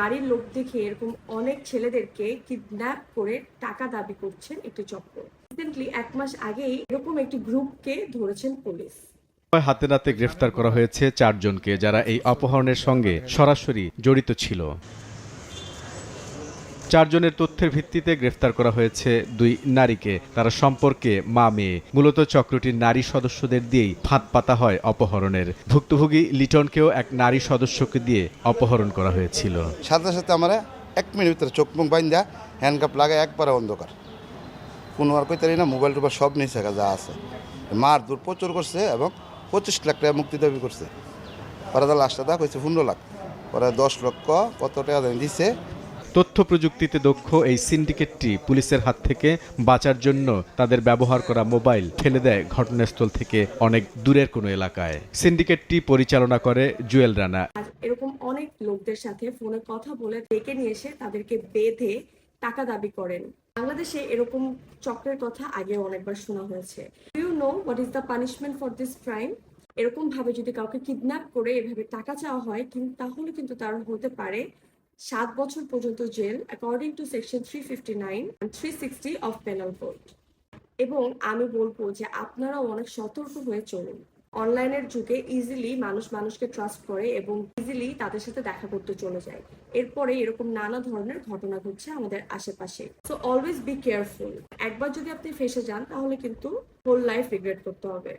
নারীর লোক দেখে এরকম অনেক ছেলেদেরকে কিডন্যাপ করে টাকা দাবি করছেন একটি চক্র। রিসেন্টলি এক মাস আগেই এরকম একটি গ্রুপকে ধরেছেন পুলিশ। হাতে নাতে গ্রেফতার করা হয়েছে চারজনকে যারা এই অপহরণের সঙ্গে সরাসরি জড়িত ছিল। চারজনের তথ্যের ভিত্তিতে গ্রেফতার করা হয়েছে দুই নারীকে। তারা সম্পর্কে মা, মেয়ে। মূলত চক্রটির নারী সদস্যদের দিয়েই ফাঁদ পাতা হয় অপহরণের। ভুক্তভোগী লিটনকেও এক নারী সদস্যকে দিয়ে অপহরণ করা হয়েছিল। সাথে সাথে আমরা এক মিনিট ভিতরে চোখ মুখ বাইন্দা হ্যান্ডকাপ লাগায় একবারে অন্ধকার। কোনো আর কইতারি না মোবাইল টোবাইল সব নিচে যা আছে। মার দূর প্রচুর করছে এবং পঁচিশ লাখ টাকা মুক্তি দাবি করছে। ওরা তো লাস্টটা দা কইছে পনেরো লাখ। ওরা দশ লক্ষ কত টাকা দিছে। তথ্য প্রযুক্তিতে দক্ষ এই সিন্ডিকেটটি পুলিশের হাত থেকে বাঁচার জন্য তাদের ব্যবহার করা মোবাইল ফেলে দেয় ঘটনাস্থল থেকে অনেক দূরের কোনো এলাকায়। সিন্ডিকেটটি পরিচালনা করে জুয়েল রানা। এরকম অনেক লোকদের সাথে ফোনে কথা বলে ডেকে নিয়ে এসে তাদেরকে বেঁধে টাকা দাবি করেন। বাংলাদেশে এরকম চক্রের কথা আগে অনেকবার শোনা হয়েছে। You know what is the punishment for this crime এরকম ভাবে যদি কাউকে কিডন্যাপ করে এভাবে টাকা চাওয়া হয়, কিন্তু তাহলে কিন্তু তার হতে পারে সাত বছর পর্যন্ত jail according to section three fifty nine three sixty of penal code এবং আমি বলব যে আপনারাও অনেক সতর্ক হয়ে চলুন। অনলাইনের যুগে ইজিলি মানুষ মানুষকে ট্রাস্ট করে এবং ইজিলি তাদের সাথে দেখা করতে চলে যায়। এরপরে এরকম নানা ধরনের ঘটনা ঘটছে আমাদের আশেপাশে। সো অলওয়েজ বি কেয়ারফুল একবার যদি আপনি ফেসে যান, তাহলে কিন্তু হোল লাইফ রিগ্রেট করতে হবে।